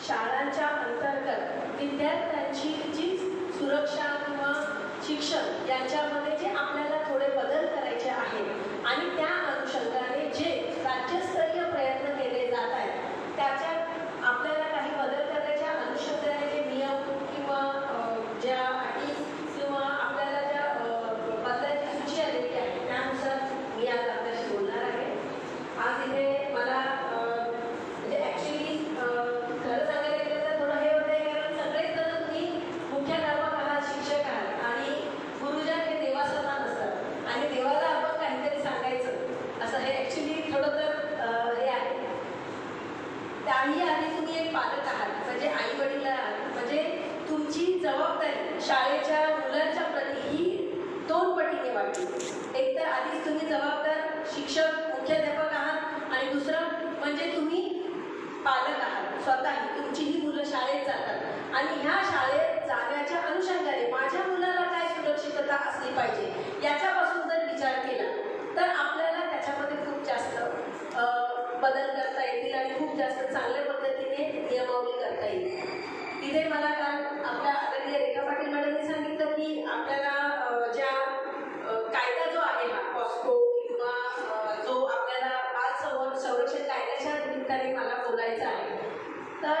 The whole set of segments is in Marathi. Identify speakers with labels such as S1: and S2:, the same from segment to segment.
S1: शाळांच्या अंतर्गत विद्यार्थ्यांची जी सुरक्षा किंवा शिक्षण यांच्यामध्ये जे आपल्याला थोडे बदल करायचे आहेत आणि त्या अनुषंगाने जे राज्यस्तरीय त्याही आधी तुम्ही एक पालक आहात. म्हणजे आई वडील आहात. म्हणजे तुमची जबाबदारी शाळेच्या मुलांच्या प्रती ही दोन पटीने वाटली एक तर आधीच तुम्ही जबाबदार शिक्षक मुख्याध्यापक आहात आणि दुसरं म्हणजे तुम्ही पालक आहात. स्वतःही तुमची ही मुलं शाळेत जातात. आणि ह्या शाळेत जाण्याच्या अनुषंगाने माझ्या मुलाला काय सुरक्षितता असली पाहिजे याच्यापासून जर विचार केला तर आपल्याला त्याच्यामध्ये खूप जास्त बदल करता खूप जास्त चांगल्या पद्धतीने नियमावली करता येईल. तिथे मला काल आपल्या आदरणीय रेखा पाटील मॅडमने सांगितलं की आपल्याला ज्या कायदा जो आहे हा पॉस्को किंवा जो आपल्याला बाल संवर संरक्षण कायद्याच्या निमित्ताने मला बोलायचं आहे तर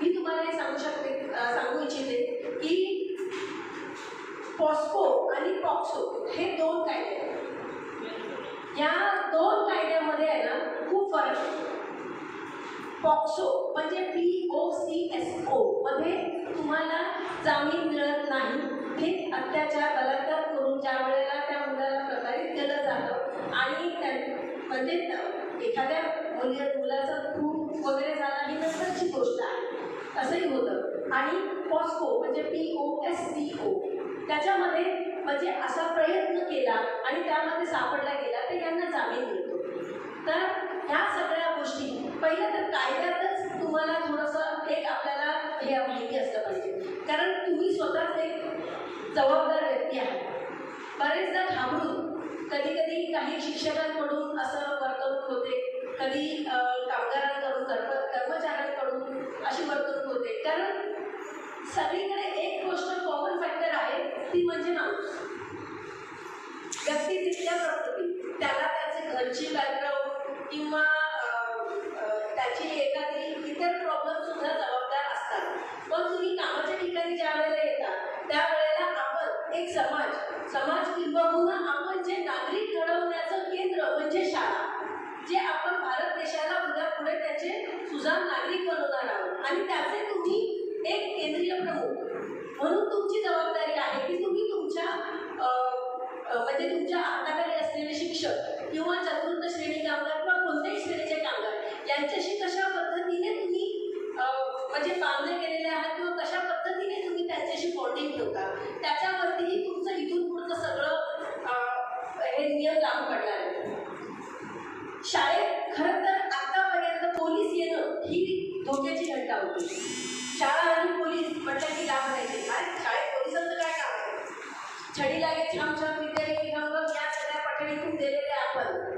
S1: मी तुम्हाला हे सांगू शकते सांगू इच्छिते की पॉस्को आणि पॉक्सो हे दोन कायदे आहेत. या दोन कायद्यामध्ये आहे ना खूप फरक आहे. पॉक्सो म्हणजे P O C S O मध्ये तुम्हाला जामीन मिळत नाही. हे अत्याचार बलात्कार करून ज्या वेळेला त्या मुलाला प्रतारित केलं जातं आणि त्या म्हणजे एखाद्या मुली मुलाचा खून वगैरे झाला ही नंतरची गोष्ट आहे. असंही होतं. आणि पॉस्को म्हणजे P O S C O त्याच्यामध्ये म्हणजे असा प्रयत्न केला आणि त्यामध्ये सापडला गेला तर यांना जामीन मिळतो. तर ह्या सगळ्या पहिलं तर कायद्यातच तुम्हाला थोडंसं एक आपल्याला हे माहिती असलं पाहिजे. कारण तुम्ही स्वतःच एक जबाबदार व्यक्ती आहात. बरेचदा घाबरून कधी कधी काही शिक्षकांकडून असं वर्तवणूक होते कधी कामगारांकडून कर्म कर्मचाऱ्यांकडून अशी वर्तवणूक होते. कारण सगळीकडे एक गोष्ट कॉमन फॅक्टर आहे ती म्हणजे माणूस. व्यक्ती तिथल्या प्रकृती त्याला त्याचे घरची बॅकग्राऊंड किंवा त्याची एखादी इतर प्रॉब्लेम सुद्धा जबाबदार असतात. पण तुम्ही कामाच्या ठिकाणी ज्या वेळेला येतात त्यावेळेला आपण एक समाज समाज किंबहुना आपण जे नागरिक घडवण्याचं केंद्र म्हणजे शाळा जे आपण भारत देशाला पुढे पुढे त्याचे सुजाण नागरिक बनवणार आहोत. आणि त्याचे तुम्ही एक केंद्रीय प्रमुख. म्हणून तुमची जबाबदारी त्यांच्याशी ठेवता. त्याच्यावरतीही तुमचं इथून पुढचं सगळं हे नियम लागू पडणार आहे शाळेत खरं तर आतापर्यंत पोलीस येणं ही धोक्याची घटना होती. शाळा आणि पोलीस म्हटलं की लाभ राहायचे काय शाळेत पोलिसांचं काय काम आहे? छडी लागेल छान छान विद्यार्थी रंग या सगळ्या पठडीतून दिलेले आपण.